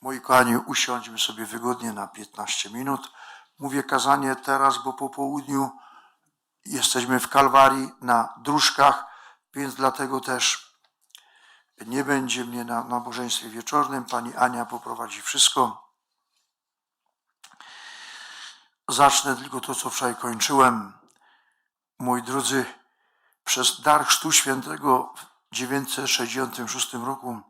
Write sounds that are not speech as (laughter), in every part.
Moi kochani, usiądźmy sobie wygodnie na 15 minut. Mówię kazanie teraz, bo po południu jesteśmy w Kalwarii na dróżkach, więc dlatego też nie będzie mnie na nabożeństwie wieczornym. Pani Ania poprowadzi wszystko. Zacznę tylko to, co wczoraj kończyłem. Moi drodzy, przez dar Chrztu Świętego w 966 roku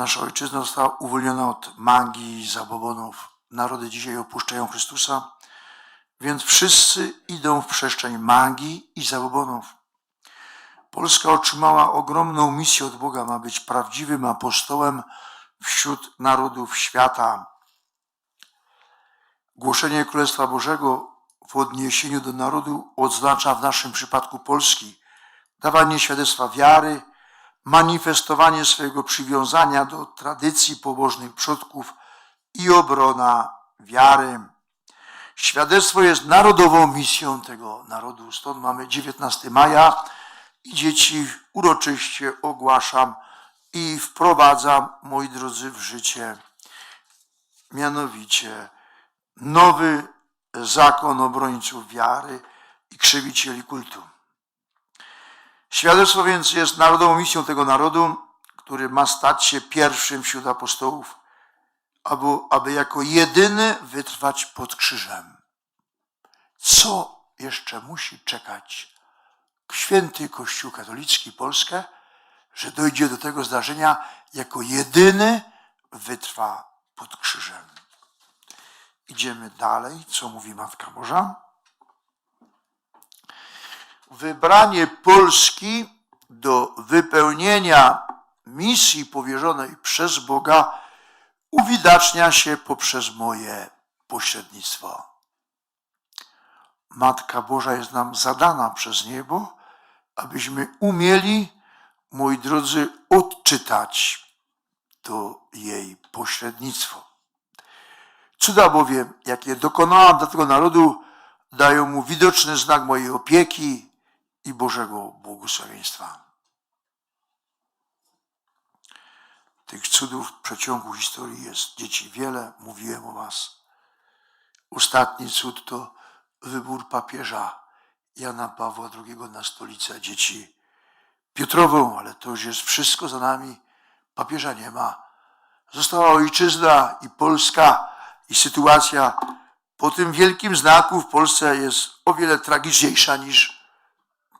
nasza ojczyzna została uwolniona od magii i zabobonów. Narody dzisiaj opuszczają Chrystusa, więc wszyscy idą w przestrzeń magii i zabobonów. Polska otrzymała ogromną misję od Boga, ma być prawdziwym apostołem wśród narodów świata. Głoszenie Królestwa Bożego w odniesieniu do narodu oznacza w naszym przypadku Polski dawanie świadectwa wiary, manifestowanie swojego przywiązania do tradycji pobożnych przodków i obrona wiary. Świadectwo jest narodową misją tego narodu. Stąd mamy 19 maja i dzieci uroczyście ogłaszam i wprowadzam, moi drodzy, w życie. Mianowicie nowy zakon obrońców wiary i krzywicieli kultu. Świadectwo więc jest narodową misją tego narodu, który ma stać się pierwszym wśród apostołów, aby, aby jako jedyny wytrwać pod krzyżem. Co jeszcze musi czekać święty Kościół katolicki Polskę, że dojdzie do tego zdarzenia, jako jedyny wytrwa pod krzyżem. Idziemy dalej, co mówi Matka Boża wybranie Polski do wypełnienia misji powierzonej przez Boga uwidacznia się poprzez moje pośrednictwo. Matka Boża jest nam zadana przez niebo, abyśmy umieli, moi drodzy, odczytać to jej pośrednictwo. Cuda bowiem, jakie dokonałam dla tego narodu, dają mu widoczny znak mojej opieki, i Bożego błogosławieństwa. Tych cudów w przeciągu historii jest dzieci wiele, mówiłem o Was. Ostatni cud to wybór papieża Jana Pawła II na stolicę dzieci Piotrową, ale to już jest wszystko za nami. Papieża nie ma. Została ojczyzna i Polska i sytuacja po tym wielkim znaku w Polsce jest o wiele tragiczniejsza niż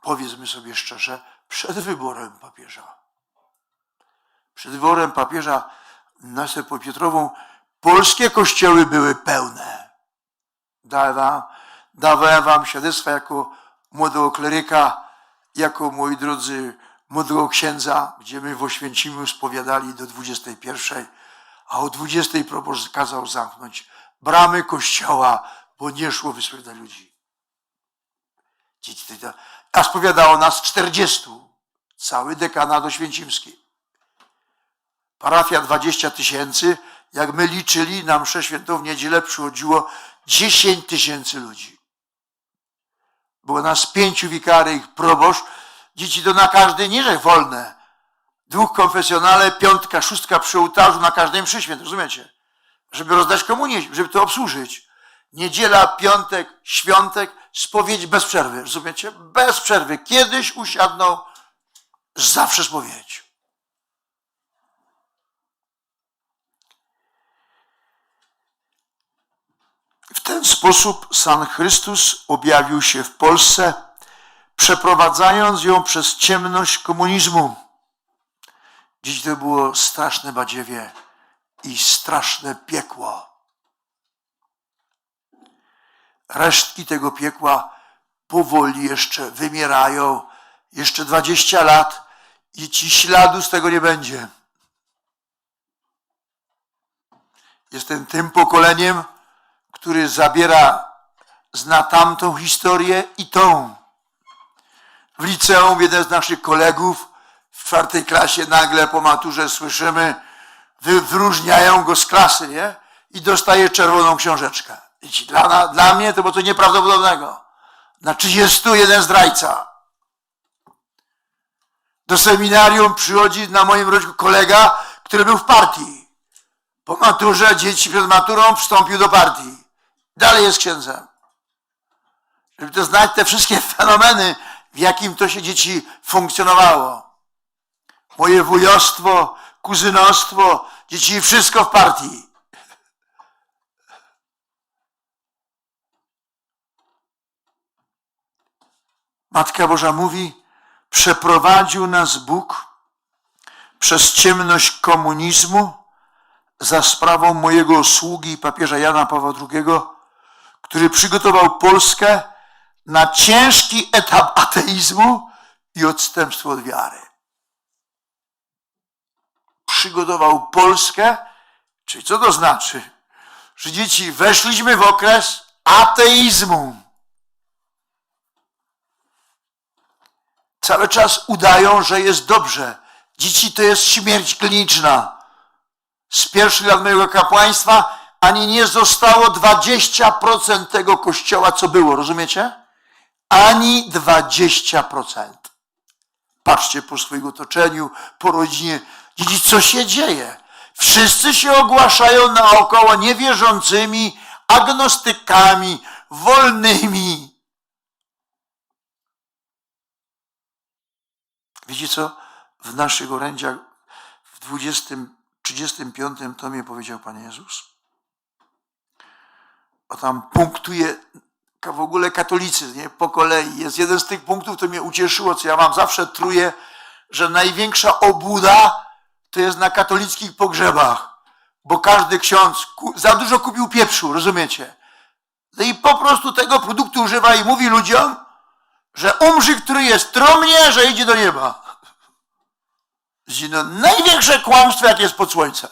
powiedzmy sobie szczerze, przed wyborem papieża. Przed wyborem papieża na Piotrową polskie kościoły były pełne. Dawałem, dawałem wam świadectwa jako młodego kleryka, jako, moi drodzy, młodego księdza, gdzie my w Oświęcimiu spowiadali do 21, a o 20 proboszcz kazał zamknąć bramy kościoła, bo nie szło wysłać dla ludzi. Dzieci, a spowiadało nas 40. Cały dekanat oświęcimski. Parafia 20 tysięcy. Jak my liczyli, na mszę świętą w niedzielę przychodziło 10 tysięcy ludzi. Było nas pięciu wikary i proboszcz. Dzieci to na każdy niżek wolne. Dwóch konfesjonale, piątka, szóstka przy ołtarzu na każdej mszy świętej, rozumiecie? Żeby rozdać komunię, żeby to obsłużyć. Niedziela, piątek, świątek, spowiedź bez przerwy, rozumiecie? Bez przerwy. Kiedyś usiadną, zawsze spowiedź. W ten sposób San Chrystus objawił się w Polsce, przeprowadzając ją przez ciemność komunizmu. Dziś to było straszne badziewie i straszne piekło resztki tego piekła powoli jeszcze wymierają. Jeszcze 20 lat i ci śladu z tego nie będzie. Jestem tym pokoleniem, który zabiera, zna tamtą historię i tą. W liceum jeden z naszych kolegów w czwartej klasie nagle po maturze słyszymy, wyróżniają go z klasy, nie? I dostaje czerwoną książeczkę. Dla, dla mnie to było coś nieprawdopodobnego. Na 31 zdrajca. Do seminarium przychodzi na moim rodziku kolega, który był w partii. Po maturze, dzieci przed maturą wstąpił do partii. Dalej jest księdzem. Żeby to znać te wszystkie (laughs) fenomeny, w jakim to się dzieci funkcjonowało. Moje wujostwo, kuzynostwo, dzieci wszystko w partii. Matka Boża mówi, przeprowadził nas Bóg przez ciemność komunizmu za sprawą mojego sługi papieża Jana Pawła II, który przygotował Polskę na ciężki etap ateizmu i odstępstwo od wiary. Przygotował Polskę, czyli co to znaczy? Że dzieci weszliśmy w okres ateizmu. Cały czas udają, że jest dobrze. Dzieci to jest śmierć kliniczna. Z pierwszych lat mojego kapłaństwa ani nie zostało 20% tego kościoła, co było, rozumiecie? Ani 20%. Patrzcie po swoim otoczeniu, po rodzinie. Dzieci, co się dzieje? Wszyscy się ogłaszają naokoło niewierzącymi, agnostykami, wolnymi. Wiecie co? W naszych orędziach w 20, 35 tomie powiedział Pan Jezus. O tam punktuje w ogóle katolicyzm, nie? Po kolei. Jest jeden z tych punktów, to mnie ucieszyło, co ja wam zawsze truję, że największa obuda to jest na katolickich pogrzebach. Bo każdy ksiądz za dużo kupił pieprzu, rozumiecie? No i po prostu tego produktu używa i mówi ludziom, że umrze, który jest trumnie, że idzie do nieba. No, największe kłamstwo, jakie jest pod słońcem.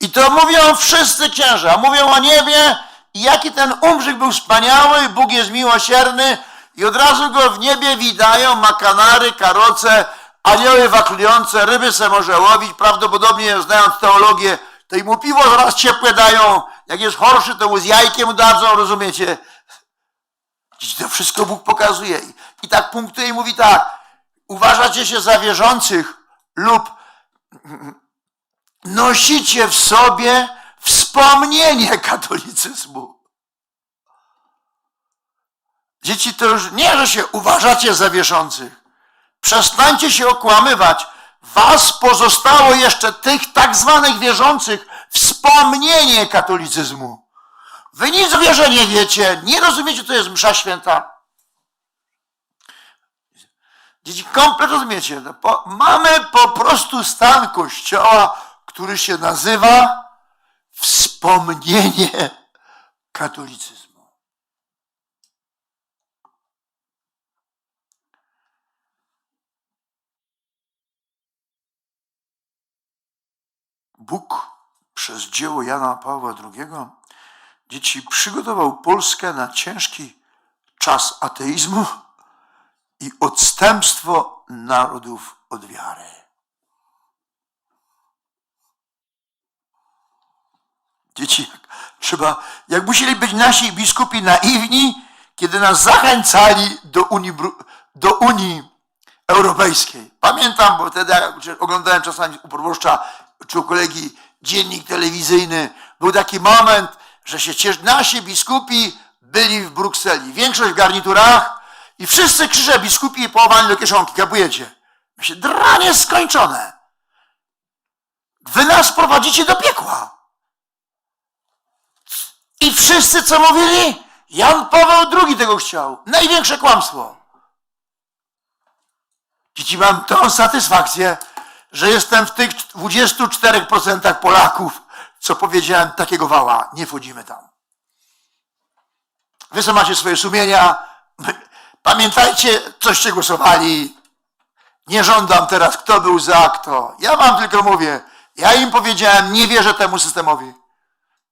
I to mówią wszyscy księża. Mówią o niebie jaki ten umrzyk był wspaniały, Bóg jest miłosierny i od razu go w niebie widają, ma kanary, karoce, anioły waklujące, ryby se może łowić, prawdopodobnie znając teologię, to i mu piwo zaraz ciepłe dają, jak jest horszy, to mu z jajkiem dadzą, rozumiecie? Dziś To wszystko Bóg pokazuje. I- tak punktuje i mówi tak, uważacie się za wierzących lub nosicie w sobie wspomnienie katolicyzmu. Dzieci to już nie, że się uważacie za wierzących. Przestańcie się okłamywać. Was pozostało jeszcze tych tak zwanych wierzących wspomnienie katolicyzmu. Wy nic o wierze nie wiecie, nie rozumiecie, to jest msza święta. Dzieci, komplet rozumiecie. No, po, mamy po prostu stan kościoła, który się nazywa wspomnienie katolicyzmu. Bóg przez dzieło Jana Pawła II dzieci przygotował Polskę na ciężki czas ateizmu i odstępstwo narodów od wiary. Dzieci, trzeba, jak musieli być nasi biskupi naiwni, kiedy nas zachęcali do Unii, do Unii Europejskiej. Pamiętam, bo wtedy oglądałem czasami u proboszcza czy u kolegi dziennik telewizyjny, był taki moment, że się nasi biskupi byli w Brukseli. Większość w garniturach i wszyscy krzyże biskupi połowani do kieszonki. Kapujecie? Myślę, dranie skończone. Wy nas prowadzicie do piekła. I wszyscy co mówili? Jan Paweł II tego chciał. Największe kłamstwo. Dzieci, mam tą satysfakcję, że jestem w tych 24% Polaków, co powiedziałem takiego wała. Nie wchodzimy tam. Wy co macie swoje sumienia. (laughs) Pamiętajcie, coście głosowali. Nie żądam teraz, kto był za, kto. Ja wam tylko mówię. Ja im powiedziałem, nie wierzę temu systemowi.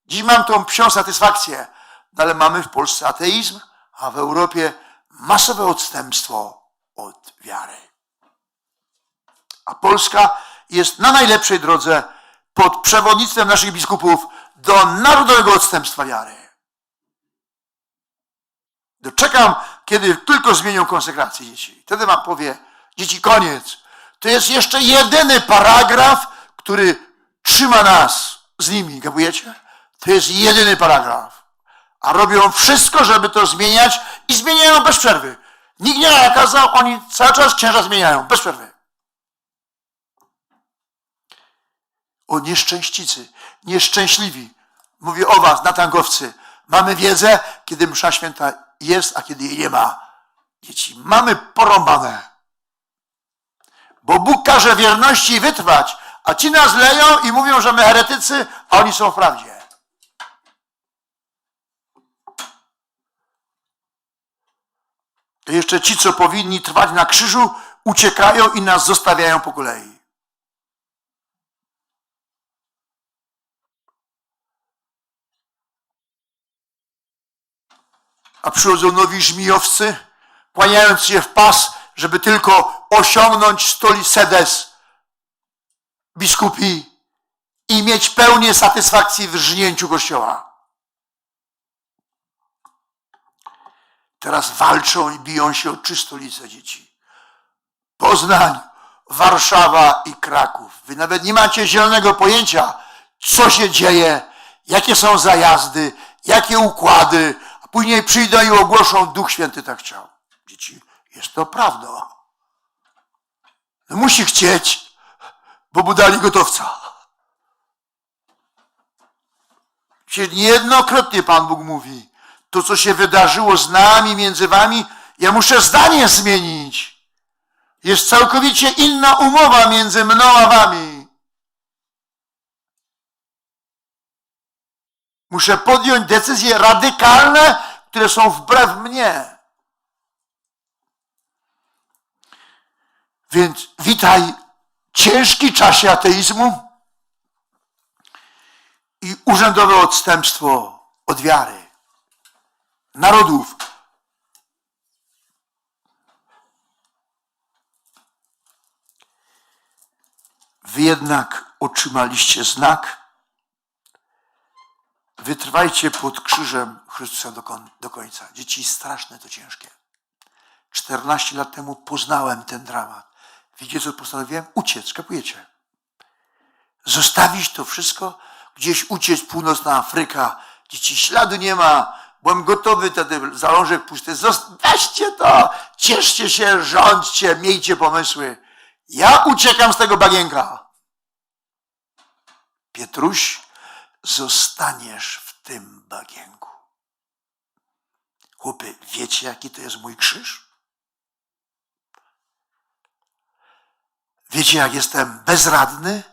Dziś mam tą psią satysfakcję, no ale mamy w Polsce ateizm, a w Europie masowe odstępstwo od wiary. A Polska jest na najlepszej drodze pod przewodnictwem naszych biskupów do narodowego odstępstwa wiary. Doczekam, kiedy tylko zmienią konsekrację dzieci. Wtedy wam powie, dzieci, koniec. To jest jeszcze jedyny paragraf, który trzyma nas z nimi, kapujecie? To jest jedyny paragraf. A robią wszystko, żeby to zmieniać i zmieniają bez przerwy. Nikt nie nakazał, oni cały czas księża zmieniają, bez przerwy. O nieszczęścicy, nieszczęśliwi. Mówię o was, natangowcy. Mamy wiedzę, kiedy msza święta jest, a kiedy jej nie ma. Dzieci, mamy porąbane. Bo Bóg każe wierności wytrwać, a ci nas leją i mówią, że my heretycy, a oni są w prawdzie. I jeszcze ci, co powinni trwać na krzyżu, uciekają i nas zostawiają po kolei. A przychodzą nowi żmijowcy, kłaniając się w pas, żeby tylko osiągnąć stoli sedes biskupi i mieć pełnię satysfakcji w rżnięciu kościoła. Teraz walczą i biją się o trzy stolice dzieci. Poznań, Warszawa i Kraków. Wy nawet nie macie zielonego pojęcia, co się dzieje, jakie są zajazdy, jakie układy, później przyjdą i ogłoszą, Duch Święty tak chciał. Dzieci, jest to prawdą. No musi chcieć, bo mu dali gotowca. Dzisiaj Niejednokrotnie Pan Bóg mówi, to co się wydarzyło z nami, między wami, ja muszę zdanie zmienić. Jest całkowicie inna umowa między mną a wami. Muszę podjąć decyzje radykalne, które są wbrew mnie. Więc witaj ciężki czasie ateizmu i urzędowe odstępstwo od wiary narodów. Wy jednak otrzymaliście znak. Wytrwajcie pod krzyżem Chrystusa do, do końca. Dzieci, straszne to ciężkie. 14 lat temu poznałem ten dramat. Wiecie, co postanowiłem? Uciec, kapujecie? Zostawić to wszystko, gdzieś uciec, północna Afryka. Dzieci, śladu nie ma. Byłem gotowy, wtedy zalążek pusty. Weźcie to, cieszcie się, rządźcie, miejcie pomysły. Ja uciekam z tego bagienka. Pietruś, zostaniesz w tym bagienku. Chłopy, wiecie, jaki to jest mój krzyż? Wiecie, jak jestem bezradny?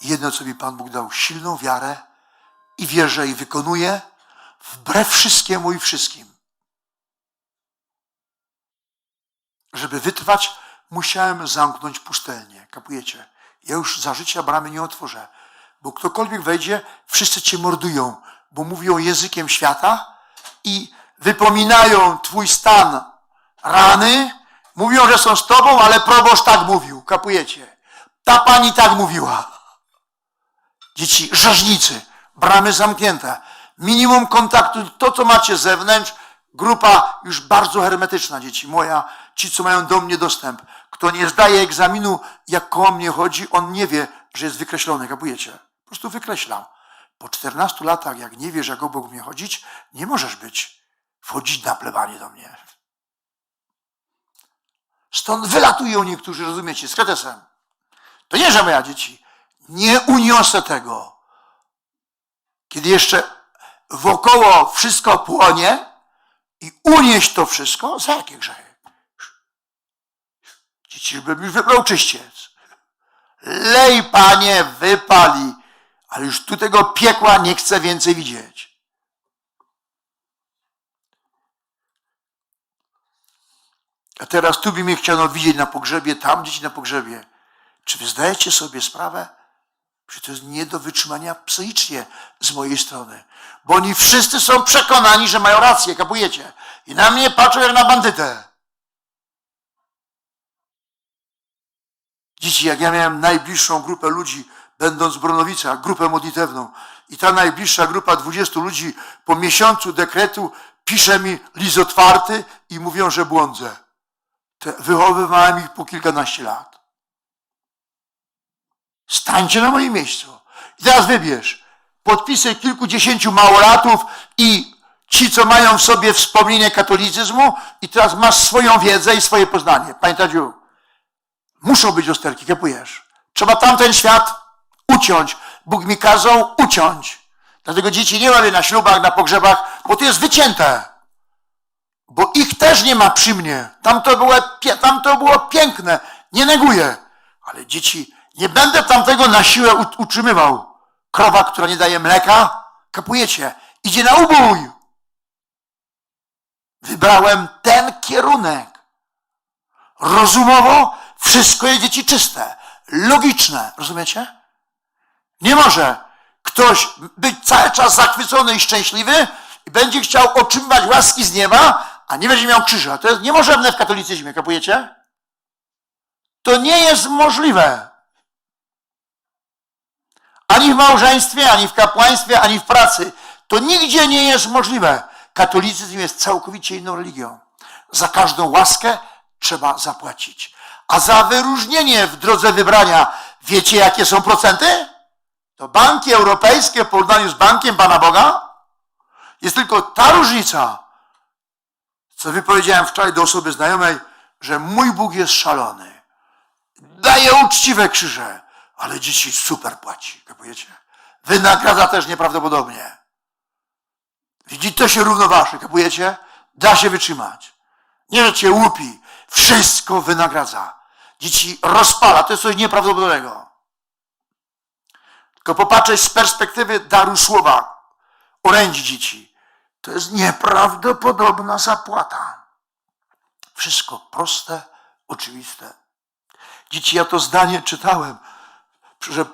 Jedno, co mi Pan Bóg dał, silną wiarę i wierzę i wykonuję wbrew wszystkiemu i wszystkim. Żeby wytrwać, musiałem zamknąć pustelnię. Kapujecie? Ja już za życia bramy nie otworzę, bo ktokolwiek wejdzie, wszyscy cię mordują, bo mówią językiem świata i wypominają twój stan rany, mówią, że są z tobą, ale proboszcz tak mówił. Kapujecie? Ta pani tak mówiła. Dzieci, rzeźnicy, bramy zamknięte. Minimum kontaktu, to co macie zewnątrz, grupa już bardzo hermetyczna, dzieci. Moja, ci co mają do mnie dostęp. Kto nie zdaje egzaminu, jak koło mnie chodzi, on nie wie, że jest wykreślony, kapujecie? Po prostu wykreślam. Po 14 latach, jak nie wiesz, jak obok mnie chodzić, nie możesz być, wchodzić na plebanie do mnie. Stąd wylatują niektórzy, rozumiecie, z kretesem. To nie, że moja dzieci. Nie uniosę tego. Kiedy jeszcze wokoło wszystko płonie i unieść to wszystko, za jakie grzechy? Dzieci, bym już wybrał czyściec. Lej, panie, wypali. Ale już tu tego piekła nie chcę więcej widzieć. A teraz tu by mnie chciano widzieć na pogrzebie, tam dzieci na pogrzebie. Czy wy zdajecie sobie sprawę, że to jest nie do wytrzymania psychicznie z mojej strony? Bo oni wszyscy są przekonani, że mają rację, kapujecie? I na mnie patrzą jak na bandytę. Dzieci, jak ja miałem najbliższą grupę ludzi, będąc w Bronowicach, grupę modlitewną, i ta najbliższa grupa 20 ludzi po miesiącu dekretu pisze mi list otwarty i mówią, że błądzę. Te, wychowywałem ich po kilkanaście lat. Stańcie na moim miejscu. I teraz wybierz podpisy kilkudziesięciu małolatów i ci, co mają w sobie wspomnienie katolicyzmu i teraz masz swoją wiedzę i swoje poznanie. Pamiętaj, muszą być lusterki, kapujesz? Trzeba tamten świat uciąć. Bóg mi kazał uciąć. Dlatego dzieci nie mamy na ślubach, na pogrzebach, bo to jest wycięte. Bo ich też nie ma przy mnie. Tam to było, tam to było piękne. Nie neguję. Ale dzieci, nie będę tamtego na siłę ut- utrzymywał. Krowa, która nie daje mleka, kapujecie, idzie na ubój. Wybrałem ten kierunek. Rozumowo wszystko jest dzieci czyste, logiczne. Rozumiecie? Nie może ktoś być cały czas zachwycony i szczęśliwy i będzie chciał otrzymywać łaski z nieba, a nie będzie miał krzyża. To jest niemożliwe w katolicyzmie, kapujecie? To nie jest możliwe. Ani w małżeństwie, ani w kapłaństwie, ani w pracy. To nigdzie nie jest możliwe. Katolicyzm jest całkowicie inną religią. Za każdą łaskę trzeba zapłacić. A za wyróżnienie w drodze wybrania, wiecie jakie są procenty? To banki europejskie w porównaniu z bankiem Pana Boga jest tylko ta różnica, co wypowiedziałem wczoraj do osoby znajomej, że mój Bóg jest szalony. Daje uczciwe krzyże, ale dzieci super płaci, kapujecie? Wynagradza też nieprawdopodobnie. Widzi, to się równoważy, kapujecie? Da się wytrzymać. Nie, że cię łupi. Wszystko wynagradza. Dzieci rozpala. To jest coś nieprawdopodobnego. Tylko popatrzeć z perspektywy daru słowa, orędzi dzieci. To jest nieprawdopodobna zapłata. Wszystko proste, oczywiste. Dzieci, ja to zdanie czytałem, że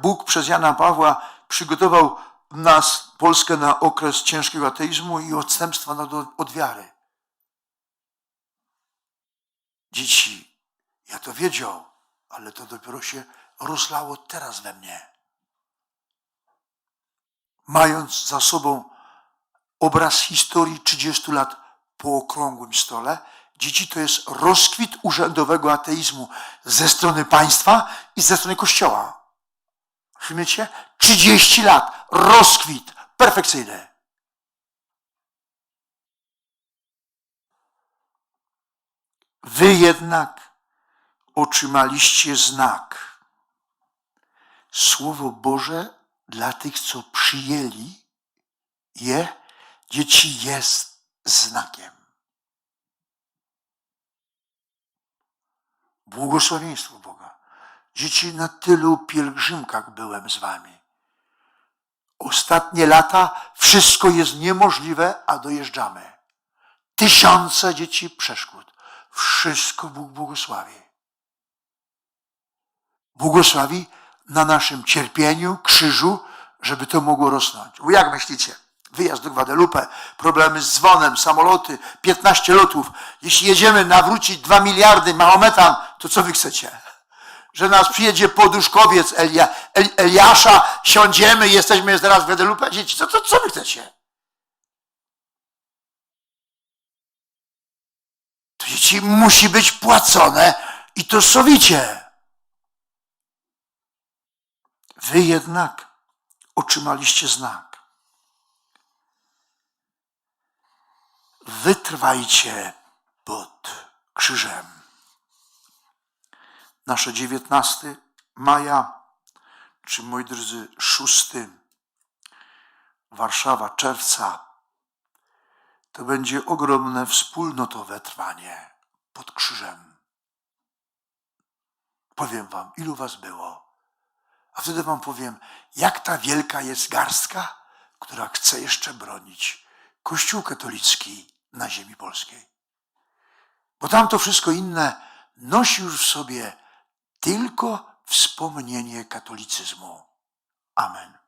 Bóg przez Jana Pawła przygotował nas, Polskę, na okres ciężkiego ateizmu i odstępstwa od, od wiary. Dzieci, ja to wiedział, ale to dopiero się rozlało teraz we mnie. Mając za sobą obraz historii 30 lat po okrągłym stole, dzieci to jest rozkwit urzędowego ateizmu ze strony państwa i ze strony kościoła. Rozumiecie? 30 lat, rozkwit, perfekcyjny. Wy jednak otrzymaliście znak. Słowo Boże dla tych, co przyjęli je, dzieci jest znakiem. Błogosławieństwo Boga. Dzieci, na tylu pielgrzymkach byłem z wami. Ostatnie lata wszystko jest niemożliwe, a dojeżdżamy. Tysiące dzieci przeszkód. Wszystko Bóg błogosławi. Błogosławi na naszym cierpieniu, krzyżu, żeby to mogło rosnąć. Jak myślicie? Wyjazd do Guadalupe, problemy z dzwonem, samoloty, 15 lotów. Jeśli jedziemy nawrócić 2 miliardy Mahometan, to co wy chcecie? Że nas przyjedzie poduszkowiec Elia, El, Eliasza, siądziemy jesteśmy zaraz w Guadalupe? Dzieci, co, co, co wy chcecie? To dzieci musi być płacone i to sowicie. Wy jednak otrzymaliście znak. Wytrwajcie pod krzyżem. Nasze 19 maja, czy moi drodzy, 6 Warszawa, czerwca, to będzie ogromne wspólnotowe trwanie pod krzyżem. Powiem wam, ilu was było. A wtedy wam powiem, jak ta wielka jest garstka, która chce jeszcze bronić Kościół katolicki na ziemi polskiej. Bo tam to wszystko inne nosi już w sobie tylko wspomnienie katolicyzmu. Amen.